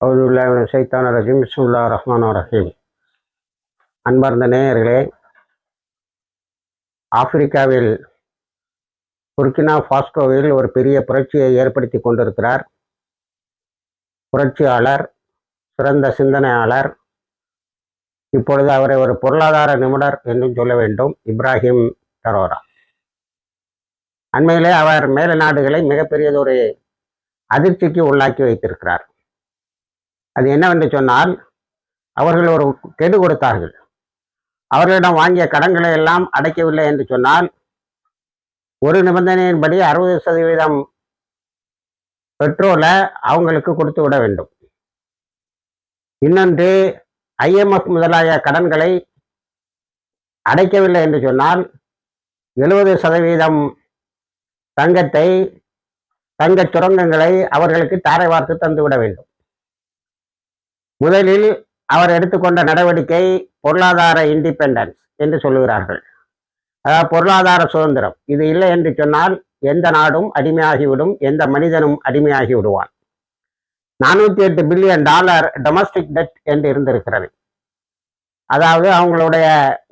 அவுதுல்லாஹி சைத்தான ரஹீம் பிஸ்முல்லா ரஹ்மான் ரஹீம். அன்பார்ந்த நேயர்களே ஆப்பிரிக்காவில் புர்கினா ஃபாஸ்கோவில் ஒரு பெரிய புரட்சியை ஏற்படுத்தி கொண்டிருக்கிறார். புரட்சியாளர் சிறந்த சிந்தனையாளர் இப்பொழுது அவரை ஒரு பொருளாதார நிபுணர் என்றும் சொல்ல வேண்டும் இப்ராஹிம் தரோரா. அண்மையிலே அவர் மேல நாடுகளை மிகப்பெரியதொரு அதிர்ச்சிக்கு உள்ளாக்கி வைத்திருக்கிறார். அது என்னவென்று சொன்னால் அவர்கள் ஒரு கெடு கொடுத்தார்கள். அவர்களிடம் வாங்கிய கடன்களை எல்லாம் அடைக்கவில்லை என்று சொன்னால் ஒரு நிபந்தனையின்படி அறுபது சதவீதம் பெட்ரோலை அவங்களுக்கு கொடுத்து விட வேண்டும். இன்னொன்று ஐஎம்எஃப் முதலாய கடன்களை அடைக்கவில்லை என்று சொன்னால் எழுபது சதவீதம் தங்கத்தை தங்கச் சுரங்கங்களை அவர்களுக்கு தாரை வார்த்து தந்துவிட வேண்டும். முதலில் அவர் எடுத்துக்கொண்ட நடவடிக்கை பொருளாதார இண்டிபெண்டன்ஸ் என்று சொல்லுகிறார்கள். அதாவது பொருளாதார சுதந்திரம். இது இல்லை என்று சொன்னால் எந்த நாடும் அடிமையாகிவிடும் எந்த மனிதனும் அடிமையாகி விடுவான் நானூற்றி எட்டு பில்லியன் டாலர் டொமஸ்டிக் டெட் என்று இருந்திருக்கிறது. அதாவது அவங்களுடைய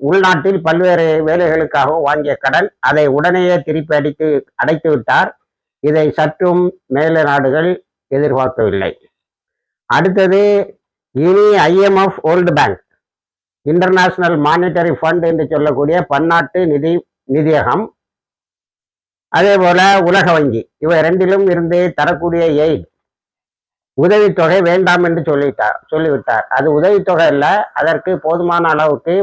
உள்நாட்டில் பல்வேறு வேலைகளுக்காக வாங்கிய கடன் அதை உடனேயே திருப்பி அடித்து அடைத்து விட்டார். இதை சற்றும் மேல நாடுகள் எதிர்பார்க்கவில்லை. அடுத்தது இனி IMF world bank international monetary fund என்று சொல்லக்கூடிய பன்னாட்டு நிதி நிதியகம் அதே போல உலக வங்கி. இவை ரெண்டிலும் இருந்து தரக்கூடிய எய்ட் உதவித்தொகை வேண்டாம் என்று சொல்லிட்டார் சொல்லிவிட்டார். அது உதவித்தொகை இல்லை அதற்கு போதுமான அளவுக்கு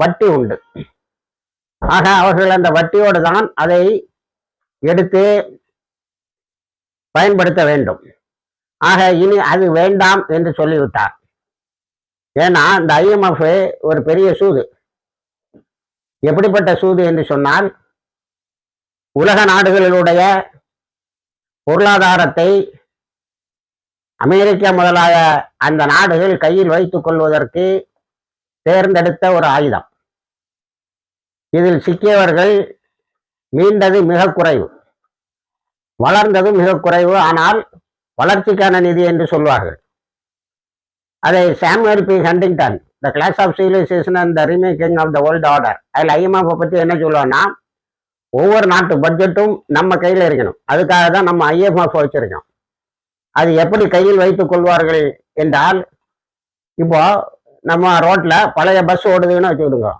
வட்டி உண்டு. ஆக அவர்கள் அந்த வட்டியோடு தான் அதை எடுத்து பயன்படுத்த வேண்டும். ஆக இனி அது வேண்டாம் என்று சொல்லிவிட்டார். ஏன்னா இந்த ஐஎம்எஃப் ஒரு பெரிய சூது. எப்படிப்பட்ட சூது என்று சொன்னால் உலக நாடுகளினுடைய பொருளாதாரத்தை அமெரிக்கா முதலாக அந்த நாடுகள் கையில் வைத்துக் கொள்வதற்கு தேர்ந்தெடுத்த ஒரு ஆயுதம். இதில் சிக்கியவர்கள் மீண்டது மிக குறைவு. வளர்ந்தது மிக குறைவு. ஆனால் வளர்ச்சிக்கான நிதி என்று சொல்வார்கள். அதை Samuel P. Huntington the clash of civilisation and the remaking of the world order அதில் ஐஎம்எஃப் பற்றி என்ன சொல்லுவோம்னா ஒவ்வொரு நாட்டு பட்ஜெட்டும் நம்ம கையில் இருக்கணும். அதுக்காக தான் நம்ம ஐஎம்எஃப் வச்சுருக்கோம். அது எப்படி கையில் வைத்துக் கொள்வார்கள் என்றால் இப்போ நம்ம ரோட்டில் பழைய பஸ் ஓடுதுன்னு வச்சுக்கிடுங்க.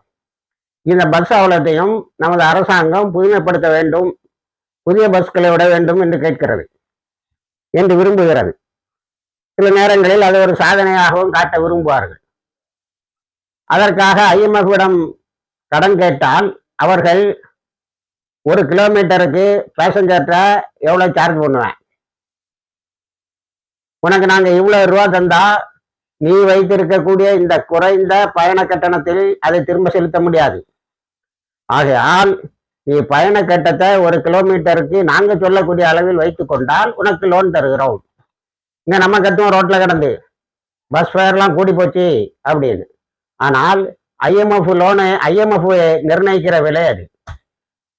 இந்த பஸ் அவலத்தையும் நமது அரசாங்கம் புதுமைப்படுத்த வேண்டும் புதிய பஸ்களை விட வேண்டும் என்று கேட்கிறது. என்று விரும்புகிறது. சில நேரங்களில் அதை ஒரு சாதனையாகவும் காட்ட விரும்புவார்கள். அதற்காக ஐஎம்எஃபிடம் கடன் கேட்டால் அவர்கள் ஒரு கிலோமீட்டருக்கு பேசஞ்சர்கிட்ட எவ்வளோ சார்ஜ் பண்ணுவேன்? உனக்கு நாங்கள் இவ்வளோ ரூபா தந்தா நீ வைத்திருக்கக்கூடிய இந்த குறைந்த பயண கட்டணத்தில் அதை திரும்ப செலுத்த முடியாது. ஆகையால் பயண கட்டத்தை ஒரு கிலோமீட்டருக்கு நாங்கள் சொல்லக்கூடிய அளவில் வைத்துக் கொண்டால் உனக்கு லோன் தருகிறோம். இங்கே நம்ம கட்டுவோம் ரோட்டில் கிடந்து. பஸ் ஃபேர்லாம் கூடி போச்சு அப்படின்னு. ஆனால் ஐஎம்எஃப் லோனு ஐஎம்எஃப் நிர்ணயிக்கிற விலை அது.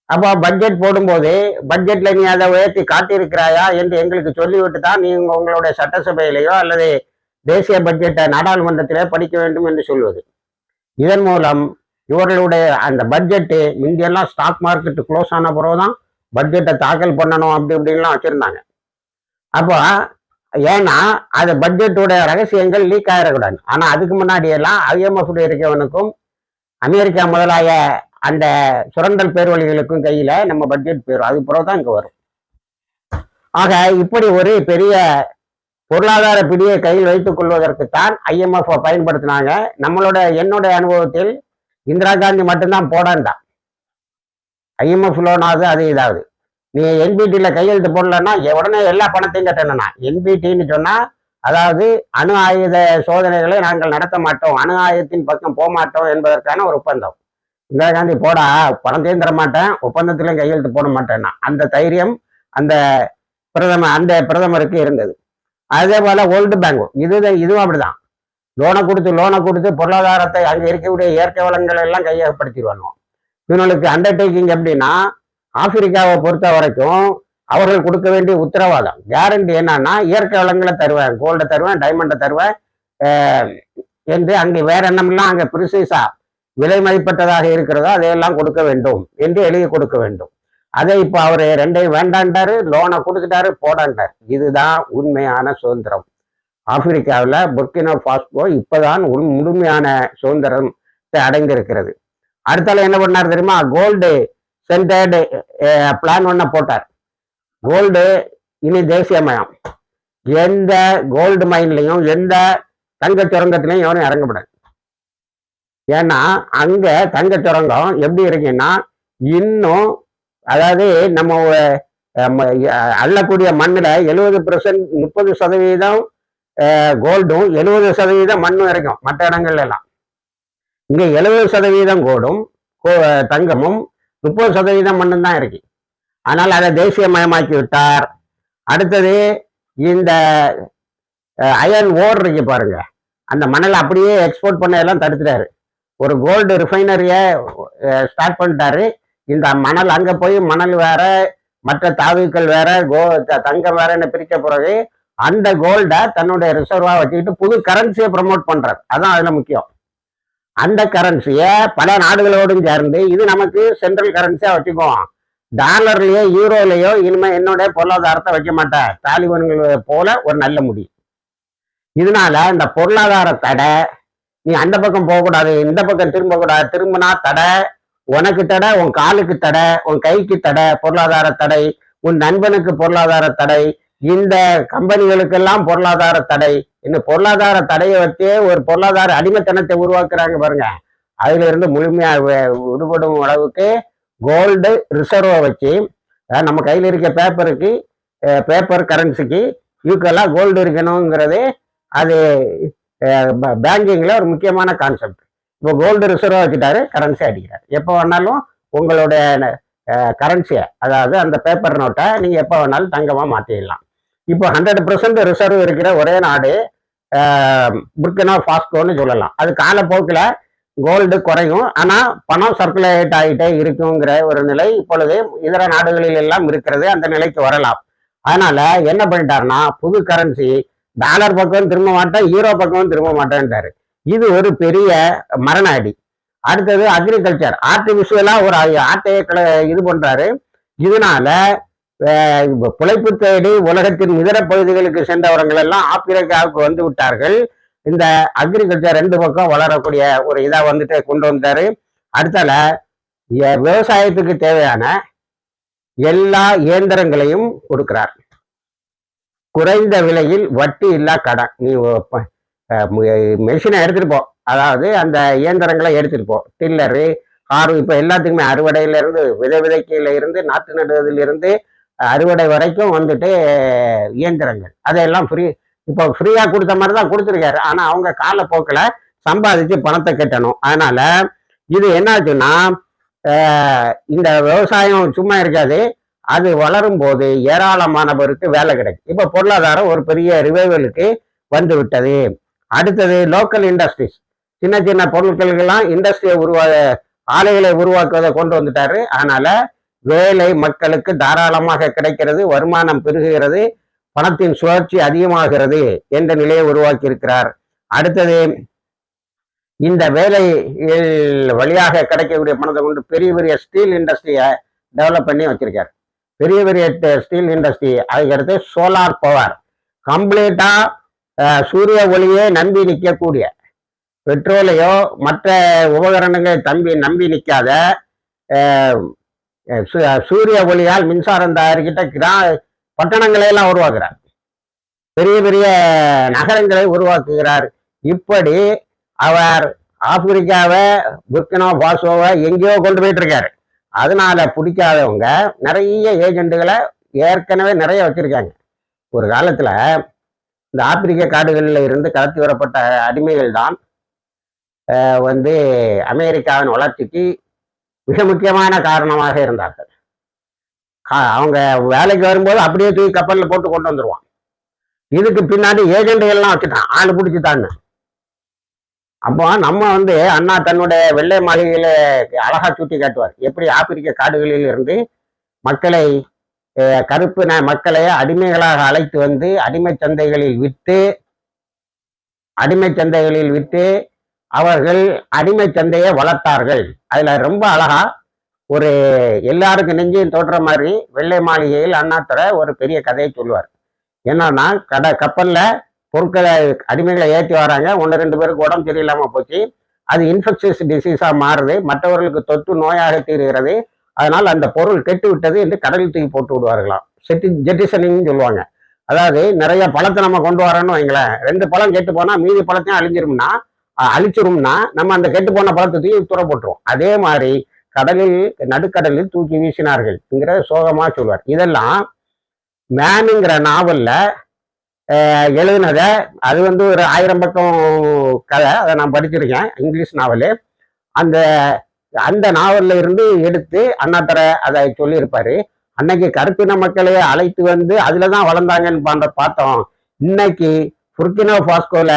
அப்போ பட்ஜெட் போடும்போது பட்ஜெட்ல நீ அதை உயர்த்தி காட்டியிருக்கிறாயா என்று எங்களுக்கு சொல்லிவிட்டு தான் நீ உங்களுடைய சட்டசபையிலேயோ அல்லது தேசிய பட்ஜெட்டை நாடாளுமன்றத்திலே படிக்க வேண்டும் என்று சொல்வது. இதன் மூலம் இவர்களுடைய அந்த பட்ஜெட்டு முந்தியெல்லாம் ஸ்டாக் மார்க்கெட் க்ளோஸ் ஆன பிறகு தான் பட்ஜெட்டை தாக்கல் பண்ணணும் அப்படி இப்படின்லாம் வச்சுருந்தாங்க. அப்போ ஏன்னா அது பட்ஜெட்டுடைய ரகசியங்கள் லீக் ஆகிடக்கூடாது ஆனால் அதுக்கு முன்னாடியெல்லாம் ஐஎம்எஃப் இருக்கவனுக்கும் அமெரிக்கா முதலாய அந்த சுரண்டல் பேர்வழிகளுக்கும் கையில் நம்ம பட்ஜெட் போயிடும் அது பிறகு தான் இங்கே வரும். ஆக இப்படி ஒரு பெரிய பொருளாதார பிடியை கையில் வைத்துக் கொள்வதற்குத்தான் ஐஎம்எஃப் பயன்படுத்தினாங்க. நம்மளோட என்னுடைய அனுபவத்தில் இந்திரா காந்தி மட்டும்தான் போடாண்டா. ஐஎம்எஃப் லோனாவது அது இதாவது. நீ என்பிடியில் கையெழுத்து போடலன்னா உடனே எல்லா பணத்தையும் கட்டணும்னா. என்பிடின்னு சொன்னா அதாவது அணு ஆயுத சோதனைகளை நாங்கள் நடத்த மாட்டோம். அணு ஆயுதத்தின் பக்கம் போக மாட்டோம் என்பதற்கான ஒரு ஒப்பந்தம். இந்திரா காந்தி போடா பணத்தையும் தர மாட்டேன் ஒப்பந்தத்திலையும் கையெழுத்து போட மாட்டேன்னா. அந்த தைரியம் அந்த பிரதமர் அந்த பிரதமருக்கு இருந்தது. அதே போல வேர்ல்டு பேங்க் இது இதுவும் அப்படிதான். லோனை கொடுத்து லோனை கொடுத்து பொருளாதாரத்தை அங்கே இருக்கக்கூடிய இயற்கை வளங்களை எல்லாம் கையகப்படுத்திடுவாங்க இவங்களுக்கு அண்டர்டேக்கிங் எப்படின்னா ஆப்பிரிக்காவை பொறுத்த வரைக்கும் அவர்கள் கொடுக்க வேண்டிய உத்தரவாதம் கேரண்டி என்னன்னா இயற்கை வளங்களை தருவேன் கோல்டை தருவேன் டைமண்டை தருவேன் என்று அங்கே வேற என்னமெல்லாம் அங்கே ப்ரிசைஸா விலை மதிப்பட்டதாக இருக்கிறதோ அதையெல்லாம் கொடுக்க வேண்டும் என்று எழுதி கொடுக்க வேண்டும். அதை இப்போ அவர் ரெண்டையும் வேண்டான்ட்டாரு லோனை கொடுத்துட்டாரு போடான்ட்டார். இதுதான் உண்மையான சுதந்திரம். ஆப்பிரிக்காவில் புர்கினோ பாஸ்கோ இப்போதான் உள் முழுமையான சுதந்திரம் அடைந்திருக்கிறது. அடுத்தால என்ன பண்ணார் தெரியுமா? கோல்டு சென்டர்டு பிளான் ஒன்ன போட்டார். கோல்டு இனி தேசியமயம். எந்த கோல்டு மைன்லையும் எந்த தங்க சுரங்கத்திலையும் எவனும் இறங்கப்படாது ஏன்னா அங்க தங்க சுரங்கம் எப்படி இருக்குன்னா இன்னும் அதாவது நம்ம அள்ளக்கூடிய மண்ணில் எழுபது பெர்சன்ட் முப்பது சதவீதம் கோல்டும் எழுபது சதவீதம் மண்ணும் இருக்கும் மற்ற இடங்கள்ல எல்லாம். இங்க எழுபது சதவீதம் கோடும் கோ- தங்கமும் முப்பது சதவீதம் மண்ணும் தான் இருக்கு. ஆனால் அதை தேசியமயமாக்கி விட்டார். அடுத்தது இந்த அயன் ஓர் இருக்கு பாருங்க. அந்த மணலை அப்படியே எக்ஸ்போர்ட் பண்ண எல்லாம் தடுத்துட்டாரு. ஒரு கோல்டு ரிஃபைனரியை ஸ்டார்ட் பண்ணிட்டாரு. இந்த மணல் அங்கே போய் மணல் வேற மற்ற தாவுக்கள் வேற கோ தங்கம் வேறன்னு பிரிக்க பிறகு அந்த கோல்டை தன்னுடைய ரிசர்வா வச்சுக்கிட்டு புது கரன்சியை ப்ரமோட் பண்றது அதான் அதுல முக்கியம். அந்த கரன்சியை பல நாடுகளோடும் சேர்ந்து இது நமக்கு சென்ட்ரல் கரன்சியா வச்சுக்குவோம். டாலர்லயோ யூரோலையோ இனிமே என்னுடைய பொருளாதாரத்தை வைக்க மாட்டேன் தாலிபான்கள் போல ஒரு நல்ல முடி. இதனால இந்த பொருளாதார தடை நீ அந்த பக்கம் போகக்கூடாது இந்த பக்கம் திரும்ப கூடாது திரும்பினா தடை உனக்கு தடை உன் காலுக்கு தடை உன் கைக்கு தடை பொருளாதார தடை உன் நண்பனுக்கு பொருளாதார தடை இந்த கம்பெனிகளுக்கெல்லாம் பொருளாதார தடை. இந்த பொருளாதார தடையை வச்சே ஒரு பொருளாதார அடிமைத்தனத்தை உருவாக்குறாங்க பாருங்க. அதுல இருந்து முழுமையா விடுபடும் அளவுக்கு கோல்டு ரிசர்வை வச்சு நம்ம கையில் இருக்க பேப்பருக்கு பேப்பர் கரன்சிக்கு இதுக்கெல்லாம் கோல்டு இருக்கணுங்கிறது அது பேங்கிங்கில் ஒரு முக்கியமான கான்செப்ட் இப்போ கோல்டு ரிசர்வாக வச்சுட்டாரு கரன்சி அடிக்கிறார். எப்போ வேணாலும் உங்களுடைய கரன்சியை அதாவது அந்த பேப்பர் நோட்டை நீங்கள் எப்போ வேணாலும் தங்கமாக மாற்றிடலாம் இப்போ ஹண்ட்ரட் பர்சன்ட் ரிசர்வ் இருக்கிற ஒரே நாடு புர்கினா ஃபாஸ்கோன்னு சொல்லலாம். அது காலப்போக்கில் கோல்டு குறையும். ஆனால் பணம் சர்க்குலேட் ஆகிட்டே இருக்குங்கிற ஒரு நிலை இப்பொழுது இதர நாடுகளில் எல்லாம் இருக்கிறது. அந்த நிலைக்கு வரலாம். அதனால என்ன பண்ணிட்டாருன்னா புது கரன்சி டாலர் பக்கம் திரும்ப மாட்டேன் யூரோ பக்கம் திரும்ப மாட்டேன்ட்டாரு. இது ஒரு பெரிய மரண அடி. அடுத்தது அக்ரிகல்ச்சர் ஆர்டிஃபிஷியலாக ஒரு ஆட்டையை இது பண்ணுறாரு இதனால பிழைப்பு தேடி உலகத்தின் இதர பகுதிகளுக்கு சென்றவர்கள் எல்லாம் ஆப்பிரிக்காவுக்கு வந்து விட்டார்கள். இந்த அக்ரிகல்ச்சர் ரெண்டு பக்கம் வளரக்கூடிய ஒரு இதை வந்துட்டு கொண்டு வந்தாரு. அடுத்தால விவசாயத்துக்கு தேவையான எல்லா இயந்திரங்களையும் கொடுக்கிறார். குறைந்த விலையில் வட்டி இல்லா கடன் நீ மெஷினை எடுத்துட்டு போ. அதாவது அந்த இயந்திரங்களை எடுத்துட்டு போ. டில்லரு காரு இப்போ எல்லாத்துக்குமே அறுவடையில இருந்து விதை விதைக்கையில இருந்து நாற்று நடுவதில் இருந்து அறுவடை வரைக்கும் வந்துட்டு இயந்திரங்கள். அதையெல்லாம் ஃப்ரீ இப்போ ஃப்ரீயா கொடுத்த மாதிரி தான் கொடுத்துருக்காரு. ஆனா அவங்க காலப்போக்கில் சம்பாதிச்சு பணத்தை கட்டணும். அதனால இது என்னாச்சுன்னா இந்த விவசாயம் சும்மா இருக்காது. அது வளரும் போது ஏராளமானவருக்கு வேலை கிடைக்கும். இப்போ பொருளாதாரம் ஒரு பெரிய ரிவைவலுக்கு வந்து விட்டது அடுத்தது லோக்கல் இண்டஸ்ட்ரீஸ் சின்ன சின்ன பொருட்களுக்கெல்லாம் இண்டஸ்ட்ரியை உருவா ஆலைகளை உருவாக்குவதை கொண்டு வந்துட்டாரு. அதனால வேலை மக்களுக்கு தாராளமாக கிடைக்கிறது வருமானம் பெருகுகிறது பணத்தின் சுழற்சி அதிகமாகிறது என்ற நிலையை உருவாக்கி இருக்கிறார் அடுத்தது இந்த வேலை வழியாக கிடைக்கக்கூடிய பணத்தை கொண்டு பெரிய பெரிய ஸ்டீல் இண்டஸ்ட்ரியை டெவலப் பண்ணி வச்சிருக்கார். பெரிய பெரிய ஸ்டீல் இண்டஸ்ட்ரி அதுக்கடுத்து சோலார் பவர். கம்ப்ளீட்டா சூரிய ஒளியே நம்பி நிற்கக்கூடிய பெட்ரோலையோ மற்ற உபகரணங்களை தம்பி நம்பி நிற்காத சூரிய ஒளியால் மின்சாரம் தயாரிக்கிட்ட கிரா பட்டணங்களை எல்லாம் உருவாக்குறார். பெரிய பெரிய நகரங்களை உருவாக்குகிறார். இப்படி அவர் ஆப்பிரிக்காவை புர்கினோ பாசோவை எங்கேயோ கொண்டு போயிட்டு இருக்காரு அதனால பிடிக்காதவங்க நிறைய ஏஜெண்டுகளை ஏற்கனவே நிறைய வச்சிருக்காங்க. ஒரு காலத்துல இந்த ஆப்பிரிக்க காடுகளில் இருந்து கடத்தி வரப்பட்ட அடிமைகள் தான் வந்து அமெரிக்காவின் வளர்ச்சிக்கு மிக முக்கியமான காரணமாக இருந்தார்கள். அவங்க வேலைக்கு வரும்போது அப்படியே தூக்கி கப்பலில் போட்டு கொண்டு வந்துடுவான் இதுக்கு பின்னாடி ஏஜெண்டுகள்லாம் வச்சுட்டான். ஆள் பிடிச்சிட்டான்னு. அப்போ நம்ம வந்து அண்ணா தன்னுடைய வெள்ளை மாளிகையில அழகா சுட்டி காட்டுவார். எப்படி ஆப்பிரிக்க காடுகளில் இருந்து மக்களை கருப்பின மக்களை அடிமைகளாக அழைத்து வந்து அடிமை சந்தைகளில் விட்டு அடிமை சந்தைகளில் விட்டு அவர்கள் அடிமை சந்தையை வளர்த்தார்கள். அதுல ரொம்ப அழகா ஒரு எல்லாருக்கும் நெஞ்சையும் தோற்ற மாதிரி வெள்ளை மாளிகையில் அண்ணாத்துறை ஒரு பெரிய கதையை சொல்லுவார். என்னன்னா கடை கப்பல்ல பொருட்களை அடிமைகளை ஏற்றி வராங்க. ஒன்று ரெண்டு பேருக்கு உடம்பு சரியில்லாம போச்சு. அது இன்ஃபெக்ஷஸ் டிசீஸாக மாறுது. மற்றவர்களுக்கு தொற்று நோயாக தீருகிறது. அதனால் அந்த பொருள் கெட்டு விட்டது என்று கடலில் தூக்கி போட்டு விடுவார்களாம். செட்டி ஜெட்டிசனிங்னு சொல்லுவாங்க. அதாவது நிறைய பழத்தை நம்ம கொண்டு வரோன்னு வைங்களேன். ரெண்டு பழம் கெட்டு போனால் மீதி பழத்தையும் அழிஞ்சிரும்னா அழிச்சிரும்னா நம்ம அந்த கெட்டு போன பழத்தை தூக்கி தூர அதே மாதிரி கடலில் நடுக்கடலில் தூக்கி வீசினார்கள் என்கிற சோகமா சொல்வார். இதெல்லாம் மேனுங்கிற நாவல்ல அஹ், எழுதினத அது வந்து ஒரு ஆயிரம் பக்கம் கதை அதை நான் படிச்சிருக்கேன் இங்கிலீஷ் நாவலு. அந்த அந்த நாவல்ல இருந்து எடுத்து அண்ணாத்தர அதை சொல்லியிருப்பாரு. அன்னைக்கு கருப்பின மக்களை அழைத்து வந்து அதுல தான் வளர்ந்தாங்கன்னு பண்ற- பார்த்தோம் இன்னைக்கு புர்கினோ பாஸ்கோல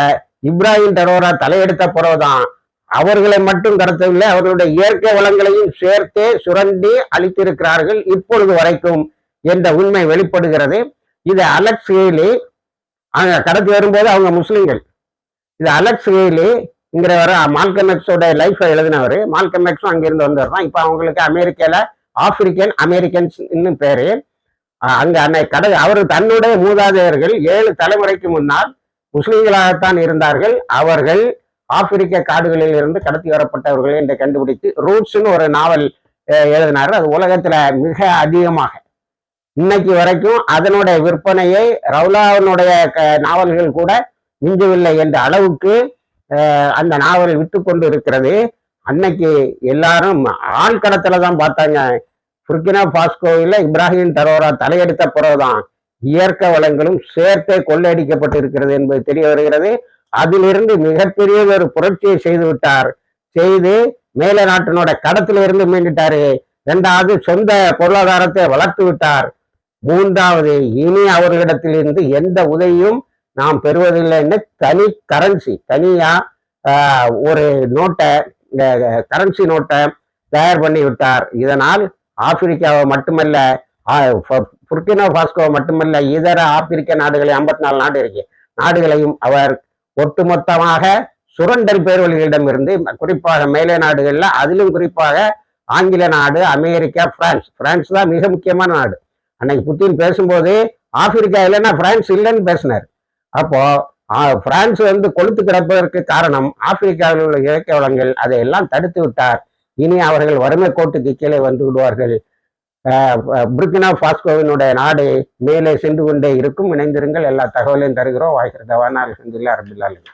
இப்ராஹிம் டரோரா தலையெடுத்த பிறகுதான். அவர்களை மட்டும் கடத்தவில்லை அவர்களுடைய இயற்கை வளங்களையும் சேர்த்தே சுரண்டி அளித்திருக்கிறார்கள் இப்பொழுது வரைக்கும் என்ற உண்மை வெளிப்படுகிறது. இது அலெக்ஸ் ஹேலி அங்க கடத்தி வரும்போது அவங்க முஸ்லிம்கள். இது அலெக்ஸ் ஹேலிங்கிறவர் இங்கிறவர் மால்கமெக்ஸோட லைஃப்பை எழுதினவர். மால்கமெக்ஸும் அங்கிருந்து வந்தவர் தான். இப்போ அவங்களுக்கு அமெரிக்கால ஆப்பிரிக்கன் அமெரிக்கன்ஸ் இன்னும் பேரு. அங்க அன்னை கடை அவர் தன்னுடைய மூதாதையர்கள் ஏழு தலைமுறைக்கு முன்னால் முஸ்லிம்களாகத்தான் இருந்தார்கள். அவர்கள் ஆப்பிரிக்க காடுகளில் இருந்து கடத்தி வரப்பட்டவர்கள் என்று கண்டுபிடித்து ரூட்ஸ்னு ஒரு நாவல் எழுதினார்கள். அது உலகத்துல மிக அதிகமாக. இன்னைக்கு வரைக்கும் அதனுடைய விற்பனையை ரவுலாவினுடைய க- நாவல்கள் கூட மிஞ்சவில்லை என்ற அளவுக்கு அந்த நாவல் விட்டு கொண்டு இருக்கிறது. அன்னைக்கு எல்லாரும் ஆள் கடத்துல தான் பார்த்தாங்க. புர்கினா பாஸ்கோவில் இப்ராஹிம் தரோரா தலையெடுத்த பிறகுதான் இயற்கை வளங்களும் சேர்த்தே கொள்ளையடிக்கப்பட்டு இருக்கிறது என்பது தெரிய வருகிறது. அதிலிருந்து மிகப்பெரிய ஒரு புரட்சியை செய்து விட்டார். செய்து மேல நாட்டினோட கடத்தில இருந்து மீண்டுட்டாரு. இரண்டாவது சொந்த பொருளாதாரத்தை வளர்த்து விட்டார். மூன்றாவது இனி அவர்களிடத்திலிருந்து எந்த உதவியும் நாம் பெறுவதில்லைன்னு தனி கரன்சி தனியா ஆஹ், ஒரு நோட்டை கரன்சி நோட்டை தயார் பண்ணி விட்டார். இதனால் ஆப்பிரிக்காவை மட்டுமல்ல புர்கினோ பாஸ்கோ மட்டுமல்ல இதர ஆப்பிரிக்க நாடுகளை ஐம்பத்தி நாலு நாடு இருக்கு. நாடுகளையும் அவர் ஒட்டுமொத்தமாக சுரண்டல் பேர்வழிகளிடம் இருந்து குறிப்பாக மேலே நாடுகளில் அதிலும் குறிப்பாக ஆங்கில நாடு அமெரிக்கா பிரான்ஸ். பிரான்ஸ் தான் மிக முக்கியமான நாடு. அன்னைக்கு புத்தின் பேசும்போது ஆப்பிரிக்கா இல்லைன்னா பிரான்ஸ் இல்லைன்னு பேசினார். அப்போ பிரான்ஸ் வந்து கொளுத்து கிடப்பதற்கு காரணம் ஆப்பிரிக்காவில் உள்ள இயற்கை வளங்கள் அதையெல்லாம் தடுத்து விட்டார். இனி அவர்கள் வறுமை கோட்டுக்கு கீழே வந்து விடுவார்கள். புர்கினா பாஸ்கோவினுடைய நாடு மேலே சென்று கொண்டே இருக்கும். இணைந்திருங்கள். எல்லா தகவலையும் தருகிறோம். வாய்க்கிறதவான அலமதுல்லா ரபில்லாலும்